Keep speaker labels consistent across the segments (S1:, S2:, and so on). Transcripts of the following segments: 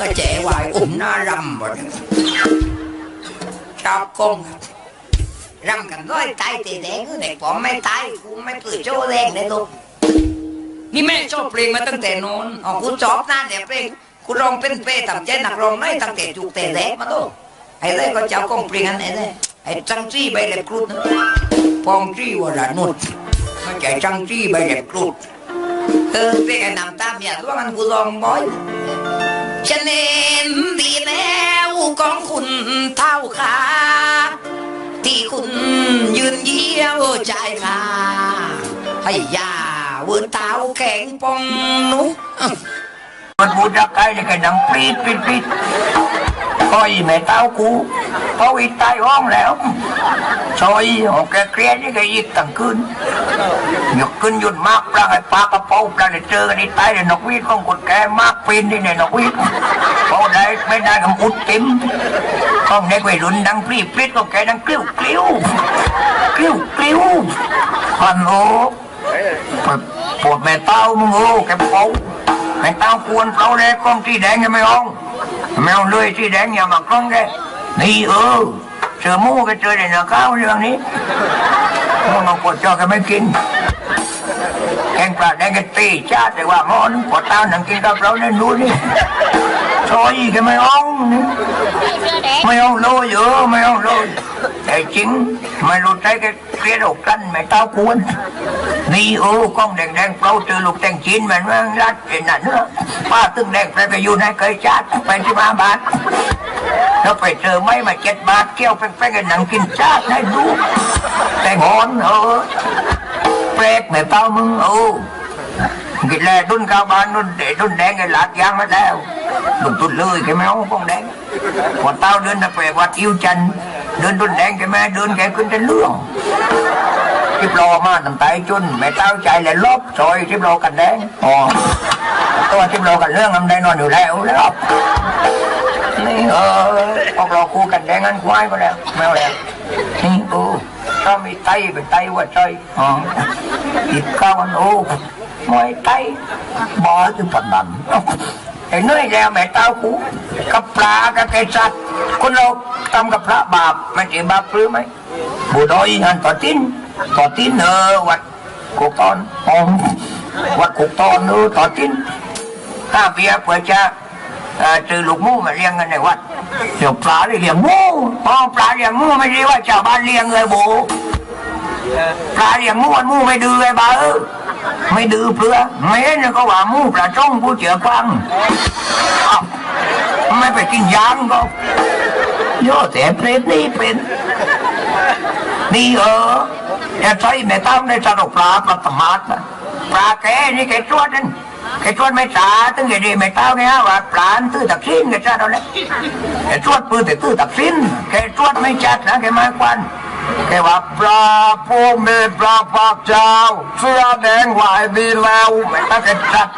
S1: ก็แจ๋วายอุ้มหน้ารำหมดชอบกงรำกันร้อยตายตีแดงเด็กผมไม่ตายกูไม่เปิดโชว์แรงเลยลูกนี่แม่ชอบเพลงมาตั้งแต่น้นอ๋อกูชอบนะเดี๋ยเพลงกูร้องเป็นเป้ทำใจนักร้องไม่ตั้งแต่จุกแต่แรกมาลูกไอ้เลยก็เจ้ากงเพลงอันไหนเลยไอ้จังจี้ใบเล็บครุฑนะปองจี้วรานุษไม่ใช่จังจี้ใบเล็บครุฑเออเพลงไอ้นำตาเมียตัวมันกูร้องบ่อย ฉันเห็นดีแล้วของคุณเท่าขาที่คุณยืนเยี่ยวใจขาให้ยาเวินเท้าแข็งปองนุ
S2: มันบูดาไก่เลยกันดังปีดปีดปีด ก้อยแม่เต้ากูเขาอีตายห้องแล้วซอยของแกเครียดนี่แกยิกตั้งคืนหยกขึ้นหยุดมากปลาไอ้ปลากระเป๋าปลาได้เจอกันนี่ตายเลยนกวีดของคนแกมากปีนนี่เนี่ยนกวีดพอได้ไม่ได้กับอุดเต็มห้องเด็กวัยรุ่นดังปรีปรีดของแกดังกลิ้วกลิ้วกลิ้วกลิ้วพันโอ้ปวดแม่เต้ามึงโอ้แกเป๋าแม่เต้าควรเผาเลยกล้องที่แดงยังไม่เอา แมวเอาเลยที่แดงอย่ามากล้องเลยนี่เออเสือมูก็เจอในเนื้อข้าวเรื่องนี้มันเอาปวดจอกันไม่กินแกงปลาแดงก็ตีชาแต่ว่าหมอนปวดตาหนังกินกับเราเนี่ยดูนี่ชอยก็ไม่เองนี่ ไม่เอาเลยเออไม่เอาเลแต่จริงไม่รู้ใจก็เกลียดอกกันแม่เต้าควรนี่โอ้กล้องแดงแดงๆเปล่าเจอลูกแตงจีนเหมือนว่ารัดเอ็นนั่นเนอะป้าตึงแดงไปไปอยู่ในเคยจัดไปที่มาบาทแล้วไปเจอไม่มาเจ็ดบาทเกี่ยวแป้งๆกันหนังกินชาติให้ดูแต่งอนเออแปลกแม่เต้ามึงโอ้กินแลดุนข้าวบานดุนเดดุนแดงไอ้หลาดยางมาแล้ว ลุงตุนเลยแกไม่เอากล้องแดงพอเต้าเดินไปวัดอิวจันทร์เดินดุนแดงแกแม่เดินแกขึ้นจะเรื่องทิบโลมาตั้งแต่จุนแม่เต้าใจเลยลบซอยทิบโลกันแดงอ๋อตัวทิบโลกันเรื่องทำได้นอนอยู่แล้วแล้วนี่เออพวกเราคู่กันแดงงั้นควายไปแล้วแมวแล้วนี่โอ้ถ้ามีไตเป็นไตว่าใจอ๋อติดข้าวมันโอ้มวยไตบอคือปันดัน ไอ้เนื่อยแล้วแม่เต้ากูกับปลากับไก่สัตว์คนเราทำกับพระบาปมันจะบาปหรือไหมบุดอยหันต่อตินต่อตินเออวัดกุกตอนอ๋อวัดกุกตอนเออต่อตินถ้าเบียเพื่อจะเอ่อจือลูกมูมาเลี้ยงกันในวัดเดี๋ยวปลาเลี้ยงมูอ๋อปลาเลี้ยงมูไม่ใช่ว่าชาวบ้านเลี้ยงเลยบูปลาเลี้ยงมูหมูไม่ดื้อไอ้บ้าเออ ไม่ดื้อเพื่อไม่เห็นก็ว่ามูปลาจ้องผู้เจือฟังไม่ไปกินยางก็โย่แต่เพลนี่เป็น นี่เออจะใช้แม่ตั้มในสรุปปลาปลาตมาดนะปลาแกนี่แกชวดนั่นแกชวดไม่ตาตึงแกดีแม่เต้าเนี่ยว่าปลาตื้อตักสิ้นแกจ้าเราเนี่ยแกชวดปืนแต่ตื้อตักสิ้นแกชวดไม่จัดนะแกไม่ควัน แกว่าปลาพวกเมปลาปากเจ้าเสื้อแดงไหวดีแล้วแม่ตั้งแกจัด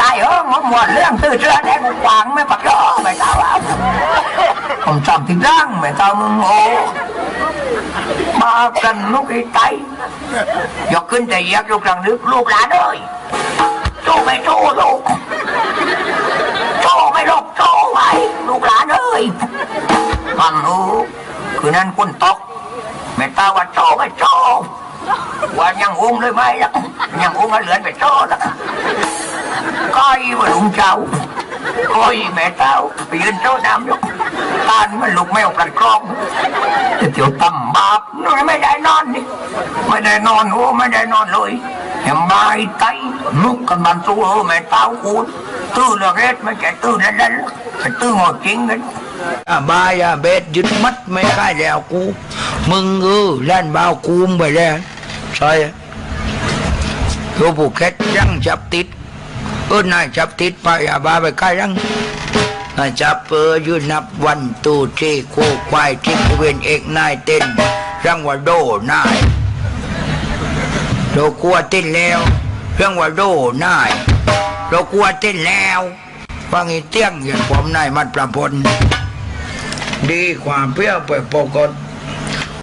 S2: ตายเออหมดหมดเรื่องตื้อเสื้อแดงกวางไม่ปักย่อแม่เต้าเอาผมจำที่ร่างแม่เต้ามึงโอ้มากันลูกไอ้ไตยกขึ้นแต่เยียกลูกลังนึกลูกหลานเอ้ยโตไม่โตลูกโตไม่ลูกโตไว้ลูกหลานเอ้ยมันโอ้ คืนนั้นคุณตกแม่ตาว่าโตไม่โตว่ายังอุ้มเลยไหมล่ะยังอุ้มมาเหลือนไปโตล่ะก้อยว่าลุงเจ้าก้อยแม่เต้าไปยืนโตดำอยู่ตานมันลูกแมวกันกล้องเดี๋ยวตำบาปนู่นไม่ได้นอนนี่ไม่ได้นอนโอ้ไม่ได้นอนเลยเห็นใบไตนุกกันบันสู้เออแม่เต้ากูตื้อเลือกเอ็ดไม่ใช่ตื้อเล่นๆเป็นตื้อหมดจริงกัน
S3: บายาเบ็ดยึดมัดไม่ค่ายแล้วกู มึงเออล้านบ่ากูมไปแล้วใช่โยผูกแคทยังจับติดเออนายจับติดไปอาบาไปใกล้ยังนายจับเออยืนนับวันตูที่โคควายที่เวนเอกนายเต้นรังว่าโดนายเรากลัวเต้นแล้วเรื่องว่าโดนายเรากลัวเต้นแล้วฟังอีเตี้ยงอย่างผมนายมัดประพล ดีความเปรี้ยวเปิดปกติ